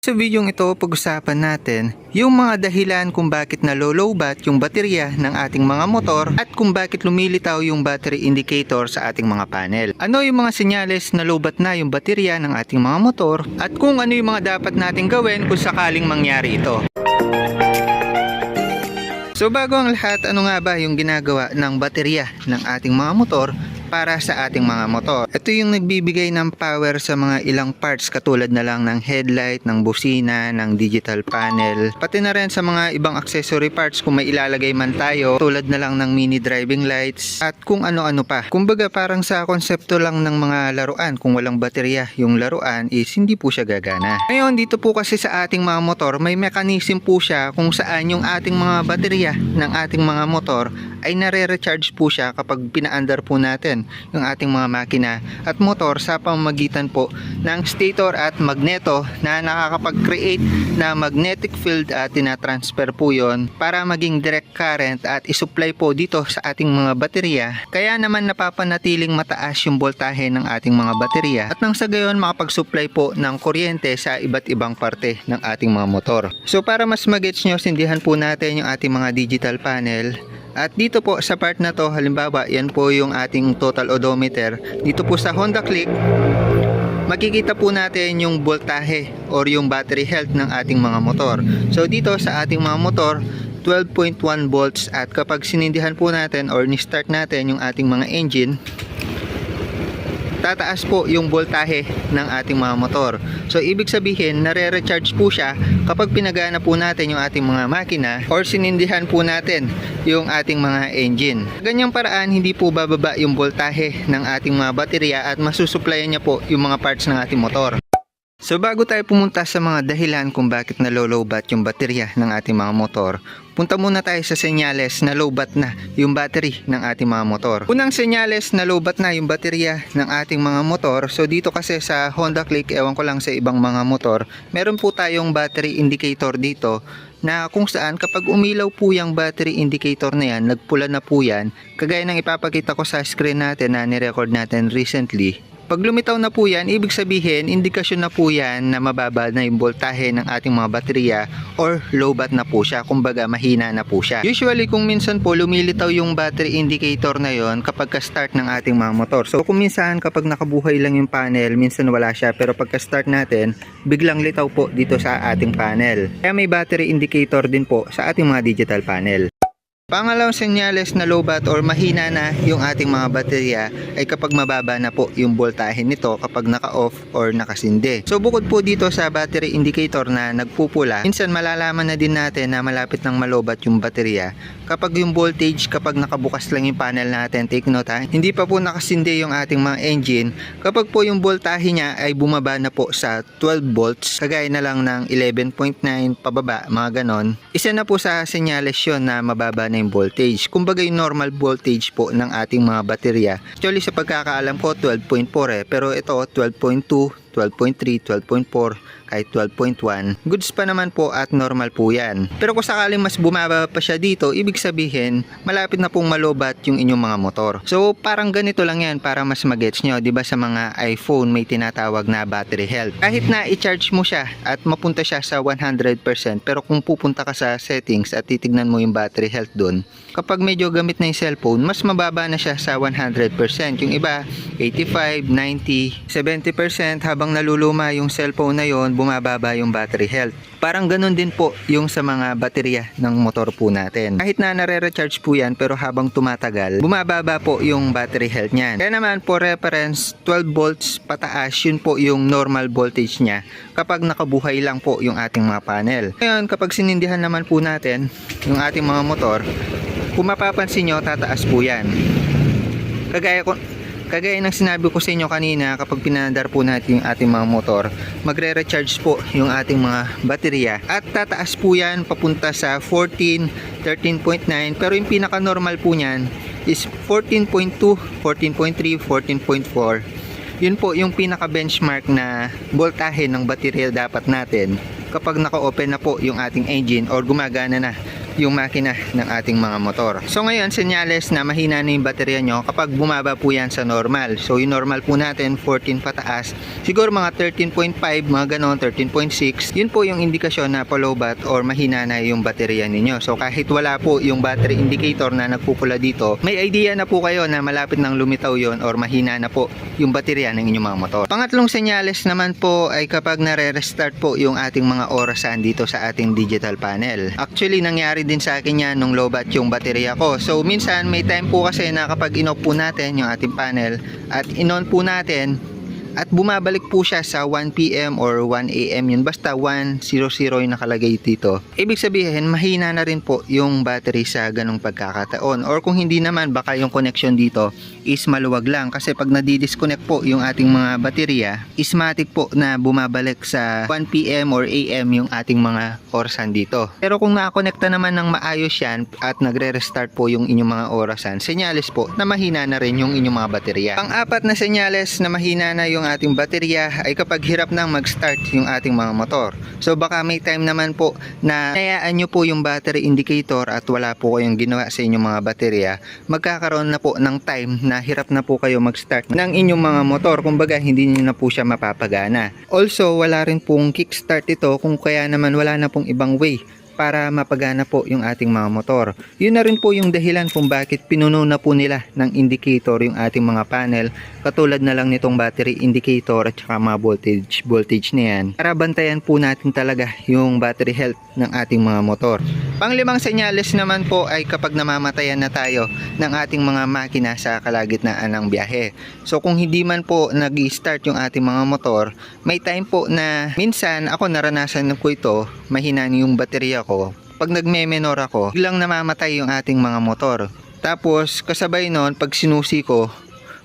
Sa videong ito, pag-usapan natin yung mga dahilan kung bakit nalolobat yung baterya ng ating mga motor at kung bakit lumilitaw yung battery indicator sa ating mga panel. Ano yung mga senyales na lobat na yung baterya ng ating mga motor at kung ano yung mga dapat nating gawin kung sakaling mangyari ito. So bago ang lahat, ano nga ba yung ginagawa ng baterya ng ating mga motor para sa ating mga motor? Ito yung nagbibigay ng power sa mga ilang parts katulad na lang ng headlight, ng busina, ng digital panel, pati na rin sa mga ibang accessory parts kung may ilalagay man tayo tulad na lang ng mini driving lights at kung ano-ano pa. Kumbaga parang sa konsepto lang ng mga laruan, kung walang baterya yung laruan is hindi po siya gagana. Ngayon dito po kasi sa ating mga motor may mechanism po siya kung saan yung ating mga baterya ng ating mga motor ay nare-recharge po siya kapag pinaandar po natin yung ating mga makina at motor sa pamamagitan po ng stator at magneto na nakakapag-create na magnetic field at tinatransfer po yon para maging direct current at isupply po dito sa ating mga baterya kaya naman napapanatiling mataas yung voltahe ng ating mga baterya at nang sa gayon makapag-supply po ng kuryente sa iba't ibang parte ng ating mga motor. So para mas magets nyo, sindihan po natin yung ating mga digital panel at dito po sa part na to, halimbawa, yan po yung ating total odometer. Dito po sa Honda Click, makikita po natin yung voltahe or yung battery health ng ating mga motor. So dito sa ating mga motor, 12.1 volts at kapag sinindihan po natin or ni-start natin yung ating mga engine, tataas po yung voltahe ng ating mga motor. So ibig sabihin, nare-recharge po siya kapag pinagana po natin yung ating mga makina or sinindihan po natin yung ating mga engine. Ganyang paraan, hindi po bababa yung voltahe ng ating mga baterya at masusupplyan niya po yung mga parts ng ating motor. So bago tayo pumunta sa mga dahilan kung bakit nalolobat yung baterya ng ating mga motor, punta muna tayo sa senyales na lowbat na yung battery ng ating mga motor. Unang senyales na lowbat na yung baterya ng ating mga motor, so dito kasi sa Honda Click, ewan ko lang sa ibang mga motor, meron po tayong battery indicator dito na kung saan kapag umilaw po yung battery indicator na yan, nagpula na po yan, kagaya ng ipapakita ko sa screen natin na nirecord natin recently, pag lumitaw na po yan, ibig sabihin, indikasyon na po yan na mababa na yung voltahe ng ating mga baterya or low bat na po siya, kumbaga mahina na po siya. Usually kung minsan po lumilitaw yung battery indicator na yon kapag ka-start ng ating mga motor. So kung minsan kapag nakabuhay lang yung panel, minsan wala siya, pero pagka start natin, biglang litaw po dito sa ating panel. Kaya may battery indicator din po sa ating mga digital panel. Pangalawang senyales na lowbat or mahina na yung ating mga baterya ay kapag mababa na po yung voltahe nito kapag naka-off or nakasindi. So bukod po dito sa battery indicator na nagpupula, minsan malalaman na din natin na malapit ng malobat yung baterya. Kapag yung voltage kapag nakabukas lang yung panel natin, take note ha, hindi pa po nakasindi yung ating mga engine, kapag po yung voltahe niya ay bumaba na po sa 12 volts, kagaya na lang ng 11.9 pababa, mga ganon, isa na po sa senyales yun na mababa na yung voltage. Kumbaga yung normal voltage po ng ating mga baterya. Actually sa pagkakaalam ko 12.4 eh, pero ito 12.2 12.3, 12.4, kahit 12.1. Goods pa naman po at normal po yan. Pero kung sakaling mas bumaba pa siya dito, ibig sabihin, malapit na pong malobat yung inyong mga motor. So, parang ganito lang yan para mas magets nyo. ba sa mga iPhone may tinatawag na battery health. Kahit na i-charge mo siya at mapunta siya sa 100%, pero kung pupunta ka sa settings at titignan mo yung battery health doon, kapag medyo gamit na yung cellphone, mas mababa na siya sa 100%. Yung iba, 85, 90, 70% habang naluluma yung cellphone na yon, bumababa yung battery health. Parang ganun din po yung sa mga baterya ng motor po natin. Kahit na nare-recharge po yan pero habang tumatagal, bumababa po yung battery health niyan. Kaya naman for reference, 12 volts pataas, yun po yung normal voltage niya kapag nakabuhay lang po yung ating mga panel. Ngayon, kapag sinindihan naman po natin yung ating mga motor, kung mapapansin nyo, tataas po yan. Kagaya Kagaya ng sinabi ko sa inyo kanina, kapag pinandar po natin yung ating mga motor, magre-recharge po yung ating mga baterya. At tataas po yan papunta sa 14, 13.9 pero yung pinaka-normal po niyan is 14.2, 14.3, 14.4 yun po yung pinaka-benchmark na voltahe ng baterya dapat natin kapag naka-open na po yung ating engine or gumagana na yung makina ng ating mga motor. So ngayon, senyales na mahina na yung baterya nyo kapag bumaba po yan sa normal. So yung normal po natin, 14 pataas. Siguro mga 13.5, mga ganon, 13.6. Yun po yung indikasyon na palobat or mahina na yung baterya ninyo. So kahit wala po yung battery indicator na nagpupula dito, may idea na po kayo na malapit nang lumitaw yon or mahina na po yung baterya ng inyong mga motor. Pangatlong senyales naman po ay kapag nare-restart po yung ating mga orasan dito sa ating digital panel. Actually, nangyari din sa akin yan nung lobat yung baterya ko. So, minsan may time po kasi na kapag in-off po natin yung ating panel at in-on po natin, at bumabalik po siya sa 1pm or 1am yun. Basta 100 yung nakalagay dito. Ibig sabihin mahina na rin po yung battery sa ganong pagkakataon. Or kung hindi naman baka yung connection dito is maluwag lang. Kasi pag nadidisconnect po yung ating mga baterya ismatic po na bumabalik sa 1pm or am yung ating mga orasan dito. Pero kung nakakonekta naman ng maayos yan at nagre-restart po yung inyong mga orasan senyales po na mahina na rin yung inyong mga baterya. Pang-apat na senyales na mahina na yung ating baterya ay kapag hirap nang mag-start yung ating mga motor. So baka may time naman po na hayaan nyo po yung battery indicator at wala po kayong ginawa sa inyong mga baterya, magkakaroon na po ng time na hirap na po kayo mag-start ng inyong mga motor. Kumbaga hindi nyo na po siya mapapagana. Also wala rin pong kickstart ito kung kaya naman wala na pong ibang way para mapagana po yung ating mga motor. Yun na rin po yung dahilan kung bakit pinuno na po nila ng indicator yung ating mga panel katulad na lang nitong battery indicator at saka mga voltage, voltage na yan para bantayan po natin talaga yung battery health ng ating mga motor. Panglimang senyales naman po ay kapag namamatayan na tayo ng ating mga makina sa kalagitnaan ng biyahe. So kung hindi man po nag-start yung ating mga motor, may time po na minsan ako naranasan ko ito, mahina yung baterya ko. Pag nagme-menor ako, biglang namamatay yung ating mga motor. Tapos kasabay nun, pag sinusi ko,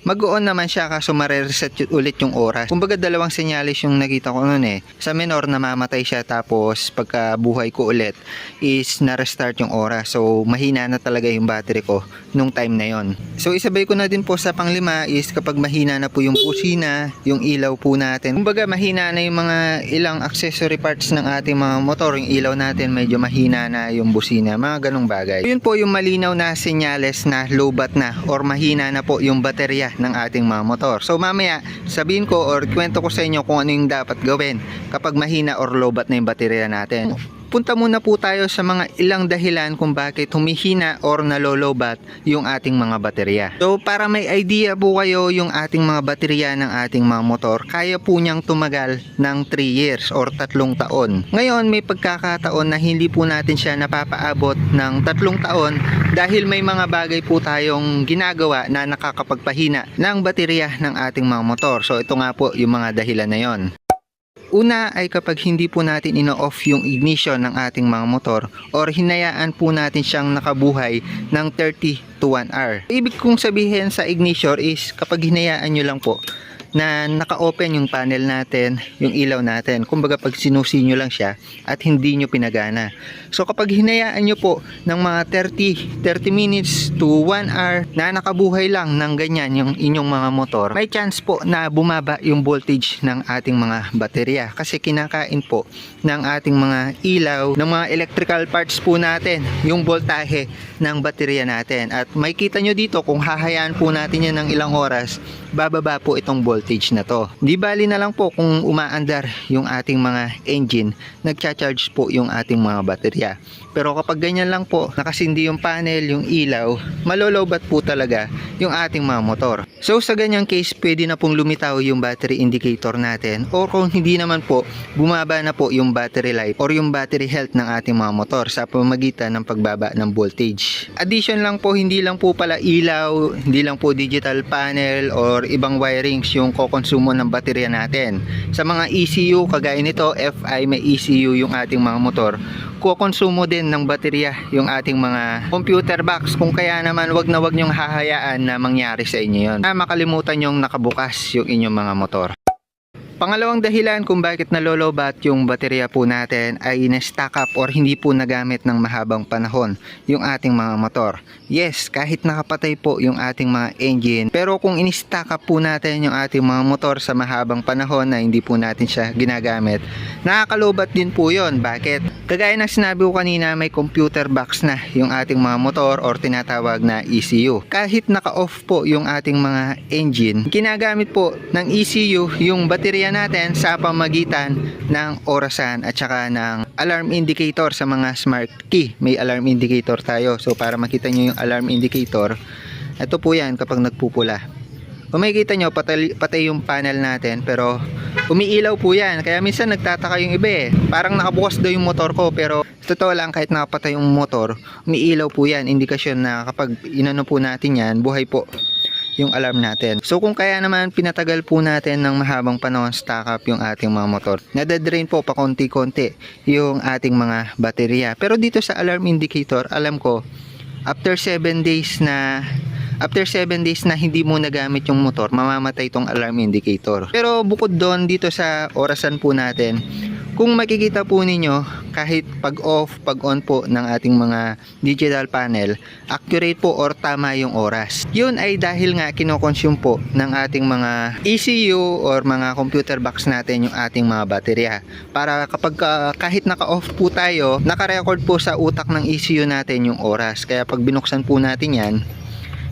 mag-on naman siya kaso marereset ulit yung oras. Kumbaga dalawang senyalis yung nakita ko noon eh. Sa menor namamatay siya tapos pagka buhay ko ulit is na-restart yung oras. So mahina na talaga yung battery ko nung time na yon. So isabay ko na din po sa panglima is kapag mahina na po yung busina, yung ilaw po natin. Kumbaga mahina na yung mga ilang accessory parts ng ating mga motor. Yung ilaw natin medyo mahina na yung busina, mga ganong bagay. Yun po yung malinaw na senyales na low bat na or mahina na po yung baterya ng ating mga motor. So mamaya sabihin ko or kwento ko sa inyo kung ano yung dapat gawin kapag mahina or low bat na yung baterya natin. Punta muna po tayo sa mga ilang dahilan kung bakit humihina or nalolobat yung ating mga baterya. So para may idea po kayo yung ating mga baterya ng ating mga motor, kaya po niyang tumagal ng 3 years or tatlong taon. Ngayon may pagkakataon na hindi po natin siya napapaabot ng tatlong taon dahil may mga bagay po tayong ginagawa na nakakapagpahina ng baterya ng ating mga motor. So ito nga po yung mga dahilan na yon. Una ay kapag hindi po natin ino-off yung ignition ng ating mga motor or hinayaan po natin siyang nakabuhay ng 30 to 1 hour. Ibig kong sabihin sa ignition is kapag hinayaan nyo lang po na naka-open yung panel natin, yung ilaw natin. Kumbaga pag sinusi nyo lang siya at hindi nyo pinagana. So kapag hinayaan nyo po ng mga 30, 30 minutes to 1 hour na nakabuhay lang ng ganyan yung inyong mga motor, may chance po na bumaba yung voltage ng ating mga baterya kasi kinakain po ng ating mga ilaw, ng mga electrical parts po natin, yung voltahe ng baterya natin. At may kita nyo dito kung hahayaan po natin yan ng ilang oras, bababa po itong voltage na to. Di bali na lang po kung umaandar yung ating mga engine, nagcha-charge po yung ating mga baterya. Pero kapag ganyan lang po, nakasindi yung panel, yung ilaw, malolobat po talaga yung ating mga motor. So sa ganyang case, pwede na pong lumitaw yung battery indicator natin or kung hindi naman po, bumaba na po yung battery life or yung battery health ng ating mga motor sa pamamagitan ng pagbaba ng voltage. Addition lang po, hindi lang po pala ilaw, hindi lang po digital panel or ibang wirings yung kokonsumo ng baterya natin. Sa mga ECU, kagaya nito, FI may ECU yung ating mga motor, kukonsumo din ng baterya yung ating mga computer box. Kung kaya naman wag na wag nyong hahayaan na mangyari sa inyo yon na makalimutan yung nakabukas yung inyong mga motor Pangalawang dahilan kung bakit nalolobat yung baterya po natin ay na-stack up or hindi po nagamit ng mahabang panahon yung ating mga motor. Yes, kahit nakapatay po yung ating mga engine, pero kung in-stack up po natin yung ating mga motor sa mahabang panahon na hindi po natin siya ginagamit, nakakalobat din po yon. Bakit? Kagaya ng sinabi ko kanina, may computer box na yung ating mga motor or tinatawag na ECU. Kahit naka-off po yung ating mga engine, ginagamit po ng ECU yung baterya natin sa pamagitan ng orasan at saka ng alarm indicator sa mga smart key. May alarm indicator tayo. So para makita nyo yung alarm indicator, ito po yan kapag nagpupula. Kung makikita nyo, patay, patay yung panel natin pero umiilaw po yan. Kaya minsan nagtataka yung iba eh. Parang nakabukas daw yung motor ko pero totoo lang kahit nakapatay yung motor, umiilaw po yan. Indikasyon na kapag inano po natin yan, buhay po yung alarm natin. So kung kaya naman pinatagal po natin ng mahabang panahon stack up yung ating mga motor, nadadrain po pa konti-konti yung ating mga baterya. Pero dito sa alarm indicator, alam ko, after 7 days na after 7 days na hindi mo nagamit yung motor, mamamatay itong alarm indicator. Pero bukod doon, dito sa orasan po natin, kung makikita po ninyo, kahit pag off, pag on po ng ating mga digital panel, accurate po or tama yung oras. Yun ay dahil nga kinoconsume po ng ating mga ECU or mga computer box natin yung ating mga baterya. Para kapag ka- kahit naka-off po tayo, naka-record po sa utak ng ECU natin yung oras. Kaya pag binuksan po natin yan,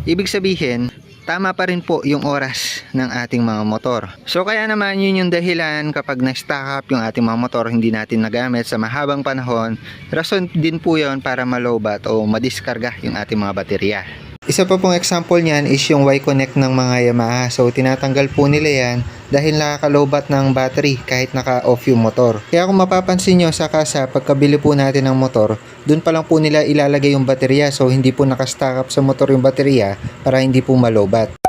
ibig sabihin, tama pa rin po yung oras ng ating mga motor. So kaya naman yun yung dahilan kapag na-stack up yung ating mga motor hindi natin nagamit sa mahabang panahon, rason din po yon para malobat o madiskarga yung ating mga baterya. Isa pa pong example niyan is yung Y-connect ng mga Yamaha. So tinatanggal po nila yan dahil nakakalobat ng battery kahit naka-off yung motor. Kaya kung mapapansin nyo sa kasa, pagkabili po natin ng motor, dun pa lang po nila ilalagay yung baterya. So hindi po nakastack up sa motor yung baterya para hindi po malobat.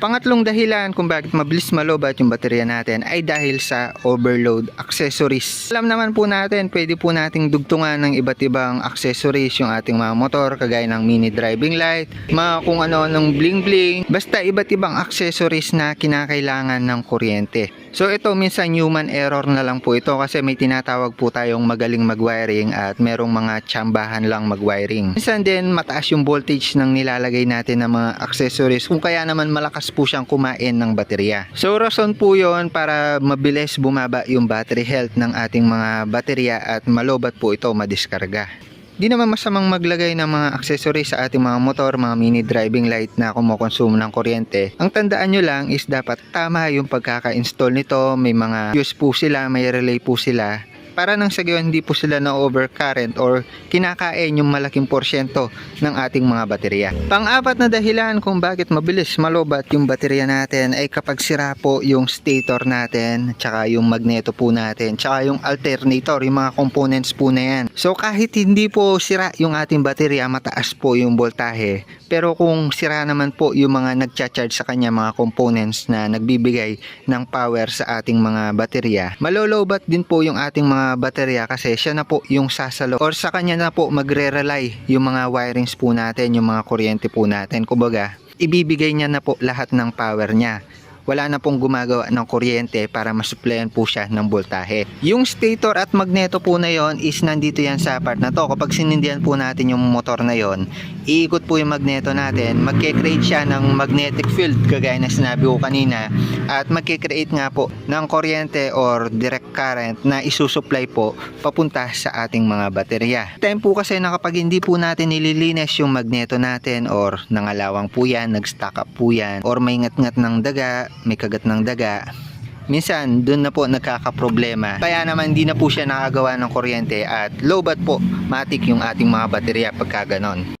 Pangatlong dahilan kung bakit mabilis malobat yung baterya natin ay dahil sa overload accessories. Alam naman po natin, pwede po nating dugtungan ng iba't ibang accessories yung ating mga motor, kagaya ng mini driving light, mga kung ano ng bling bling, basta iba't ibang accessories na kinakailangan ng kuryente. So ito minsan human error na lang po ito kasi may tinatawag po tayong magaling mag-wiring at merong mga tsambahan lang mag-wiring. Minsan din mataas yung voltage ng nilalagay natin ng mga accessories kung kaya naman malakas po siyang kumain ng baterya. So rason po yon para mabilis bumaba yung battery health ng ating mga baterya at malobat po ito madiskarga. Di naman masamang maglagay ng mga accessories sa ating mga motor, mga mini driving light na kumukonsumo ng kuryente. Ang tandaan nyo lang is dapat tama yung pagkaka-install nito. May mga fuse po sila, may relay po sila para nang sa gayon hindi po sila na overcurrent or kinakain yung malaking porsyento ng ating mga baterya. Pang-apat na dahilan kung bakit mabilis malobat yung baterya natin ay kapag sira po yung stator natin, tsaka yung magneto po natin, tsaka yung alternator, yung mga components po na yan. So kahit hindi po sira yung ating baterya, mataas po yung voltahe, pero kung sira naman po yung mga nagcha-charge sa kanya mga components na nagbibigay ng power sa ating mga baterya, malolobat din po yung ating mga baterya kasi siya na po yung sasalo or sa kanya na po magre-rely yung mga wirings po natin, yung mga kuryente po natin. Kumbaga, ibibigay niya na po lahat ng power niya wala na pong gumagawa ng kuryente para masuplayan po siya ng voltahe. Yung stator at magneto po na yon is nandito yan sa part na to. Kapag sinindihan po natin yung motor na yon, iikot po yung magneto natin, magke-create siya ng magnetic field kagaya na sinabi ko kanina at magke-create nga po ng kuryente or direct current na isusupply po papunta sa ating mga baterya. Time po kasi na kapag hindi po natin nililinis yung magneto natin or nangalawang po yan, nag-stack up po yan or may ngat-ngat ng daga, may kagat ng daga, minsan doon na po nagkakaproblema. Kaya naman hindi na po siya nakagawa ng kuryente at lowbat po matik yung ating mga baterya pagka ganon.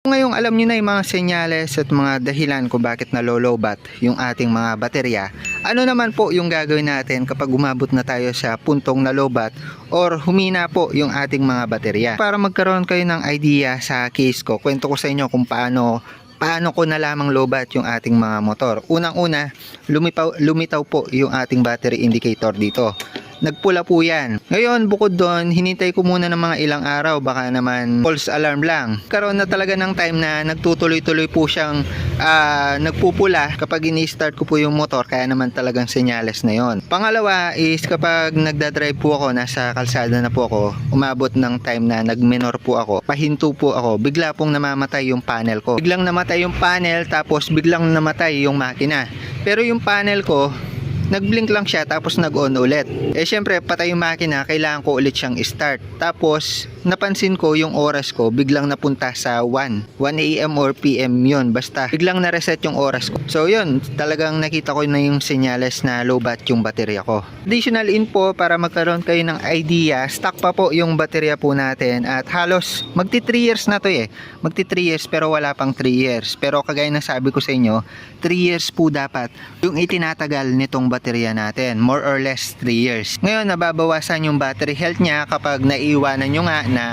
Ngayong alam niyo na yung mga senyales at mga dahilan kung bakit nalolobat yung ating mga baterya, ano naman po yung gagawin natin kapag umabot na tayo sa puntong nalobat or humina po yung ating mga baterya. Para magkaroon kayo ng idea sa case ko, kwento ko sa inyo kung paano paano ko na lamang lobat yung ating mga motor. Unang-una, lumipaw, lumitaw po yung ating battery indicator dito. Nagpula po yan. Ngayon, bukod doon, hinintay ko muna ng mga ilang araw, baka naman false alarm lang. Karoon na talaga ng time na nagtutuloy-tuloy po siyang ah, nagpupula kapag ini-start ko po yung motor, kaya naman talagang senyales na yon. Pangalawa is kapag nagdadrive po ako, nasa kalsada na po ako, umabot ng time na nagmenor po ako, pahinto po ako, bigla pong namamatay yung panel ko. Biglang namatay yung panel, tapos biglang namatay yung makina. Pero yung panel ko, nag-blink lang siya tapos nag-on ulit. Eh syempre, patay yung makina, kailangan ko ulit siyang start. Tapos, napansin ko yung oras ko biglang napunta sa 1. 1 AM or PM yun. Basta, biglang na-reset yung oras ko. So yun, talagang nakita ko na yung senyales na low bat yung baterya ko. Additional info para magkaroon kayo ng idea, stock pa po yung baterya po natin at halos magti 3 years na to eh. Magti 3 years pero wala pang 3 years. Pero kagaya ng sabi ko sa inyo, 3 years po dapat yung itinatagal nitong baterya natin. More or less 3 years. Ngayon, nababawasan yung battery health niya kapag naiiwanan nyo nga na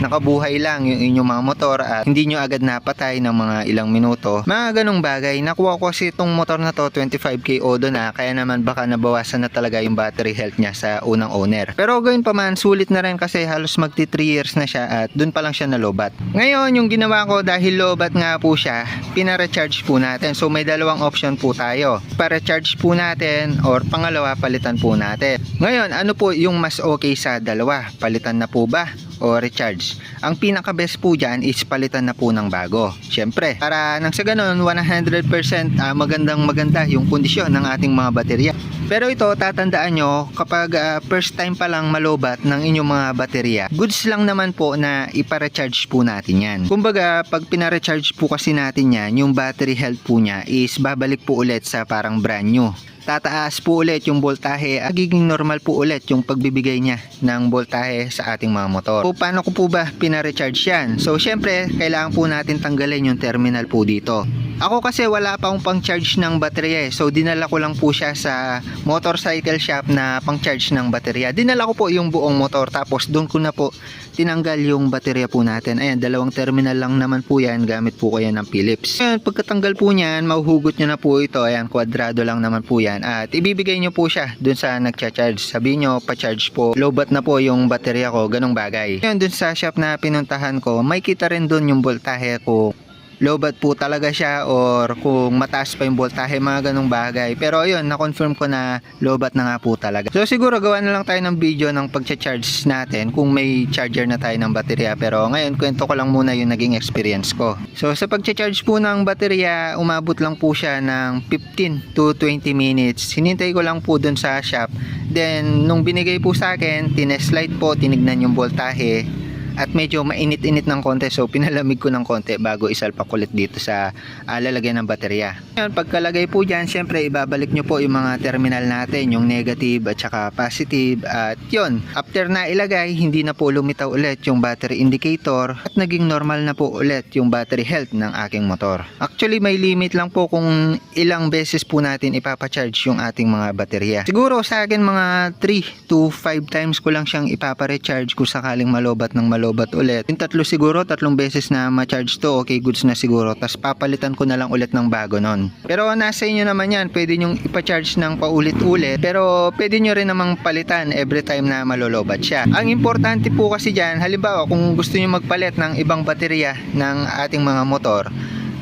nakabuhay lang yung inyong mga motor at hindi nyo agad napatay ng mga ilang minuto. Mga ganong bagay. Nakuha ko kasi itong motor na to 25k odo na kaya naman baka nabawasan na talaga yung battery health niya sa unang owner. Pero gawin pa man, sulit na rin kasi halos magti 3 years na siya at dun pa lang siya nalobat. Ngayon, yung ginawa ko dahil lobat nga po siya, pina-recharge po natin. So may dalawang option po tayo. Pa-recharge po natin or pangalawa, palitan po natin. Ngayon, ano po yung mas okay sa dalawa? Palitan na po ba? o recharge. Ang pinaka best po dyan is palitan na po ng bago. Siyempre, para nang sa ganun 100% ah, magandang maganda yung kondisyon ng ating mga baterya. Pero ito, tatandaan nyo, kapag ah, first time pa lang malobat ng inyong mga baterya, goods lang naman po na ipa-recharge po natin yan. Kumbaga, pag pina-recharge po kasi natin yan, yung battery health po niya is babalik po ulit sa parang brand new tataas po ulit yung voltahe at magiging normal po ulit yung pagbibigay niya ng voltahe sa ating mga motor. So, paano ko po ba pina-recharge yan? So, syempre, kailangan po natin tanggalin yung terminal po dito. Ako kasi wala pa akong pang-charge ng baterya eh. So, dinala ko lang po siya sa motorcycle shop na pang-charge ng baterya. Dinala ko po yung buong motor tapos doon ko na po tinanggal yung baterya po natin. Ayan, dalawang terminal lang naman po yan. Gamit po ko yan ng Philips. Ayan, pagkatanggal po niyan, mahuhugot nyo na po ito. Ayan, kwadrado lang naman po yan. At ibibigay nyo po siya dun sa nagcha-charge. Sabihin nyo, pa-charge po. Lobat na po yung baterya ko. Ganong bagay. Ayan, dun sa shop na pinuntahan ko, may kita rin dun yung voltahe ko lobat po talaga siya or kung mataas pa yung voltahe, mga ganong bagay. Pero ayun, na-confirm ko na lobat na nga po talaga. So siguro gawa na lang tayo ng video ng pagcha-charge natin kung may charger na tayo ng baterya. Pero ngayon, kwento ko lang muna yung naging experience ko. So sa pagcha-charge po ng baterya, umabot lang po siya ng 15 to 20 minutes. Hinintay ko lang po dun sa shop. Then, nung binigay po sa akin, tineslight po, tinignan yung voltahe at medyo mainit-init ng konti so pinalamig ko ng konti bago isalpak ulit dito sa uh, lalagyan ng baterya. Ngayon, pagkalagay po dyan, syempre ibabalik nyo po yung mga terminal natin, yung negative at saka positive at yun, after na ilagay, hindi na po lumitaw ulit yung battery indicator at naging normal na po ulit yung battery health ng aking motor. Actually, may limit lang po kung ilang beses po natin ipapacharge yung ating mga baterya. Siguro sa akin mga 3 to 5 times ko lang siyang ipapa-recharge kung sakaling malobat ng malobat lobat ulit. Yung tatlo siguro, tatlong beses na ma-charge to, okay goods na siguro. Tapos papalitan ko na lang ulit ng bago nun. Pero nasa inyo naman yan, pwede nyong ipa-charge ng paulit-ulit. Pero pwede nyo rin namang palitan every time na malolobat siya. Ang importante po kasi dyan, halimbawa kung gusto nyo magpalit ng ibang baterya ng ating mga motor,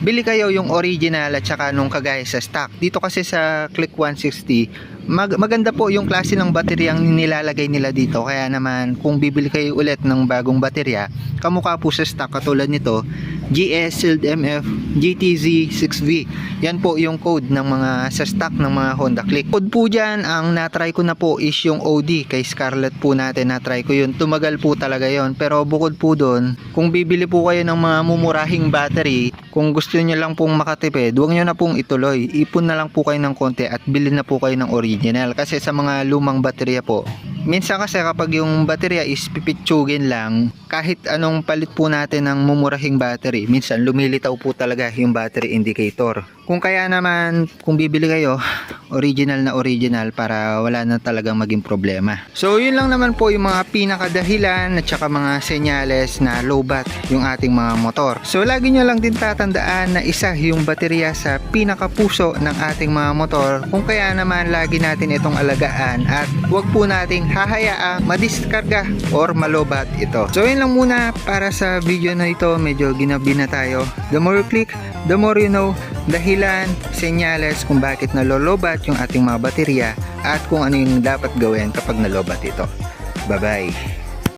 bili kayo yung original at saka nung kagaya sa stock. Dito kasi sa Click 160, mag maganda po yung klase ng bateryang nilalagay nila dito. Kaya naman kung bibili kayo ulit ng bagong baterya, kamukha po sa stock katulad nito, GS Sealed MF GTZ 6V. Yan po yung code ng mga sa stock ng mga Honda Click. Code po dyan, ang natry ko na po is yung OD kay Scarlett po natin natry ko yun. Tumagal po talaga yon Pero bukod po doon, kung bibili po kayo ng mga mumurahing battery, kung gusto niyo lang pong makatipid, huwag niyo na pong ituloy. Ipon na lang po kayo ng konti at bilhin na po kayo ng original. Kasi sa mga lumang baterya po, minsan kasi kapag yung baterya is pipitsugin lang, kahit anong palit po natin ng mumurahing battery, minsan lumilitaw po talaga yung battery indicator. Kung kaya naman, kung bibili kayo, original na original para wala na talagang maging problema. So yun lang naman po yung mga pinakadahilan at saka mga senyales na low bat yung ating mga motor. So lagi nyo lang din tatandaan na isa yung baterya sa pinakapuso ng ating mga motor. Kung kaya naman lagi natin itong alagaan at huwag po nating hahayaang madiskarga or malobat ito. So yun lang muna para sa video na ito. Medyo ginabi na tayo. The more click, the more you know dahilan, senyales kung bakit nalolobat yung ating mga baterya at kung ano yung dapat gawin kapag nalobat ito. Bye-bye!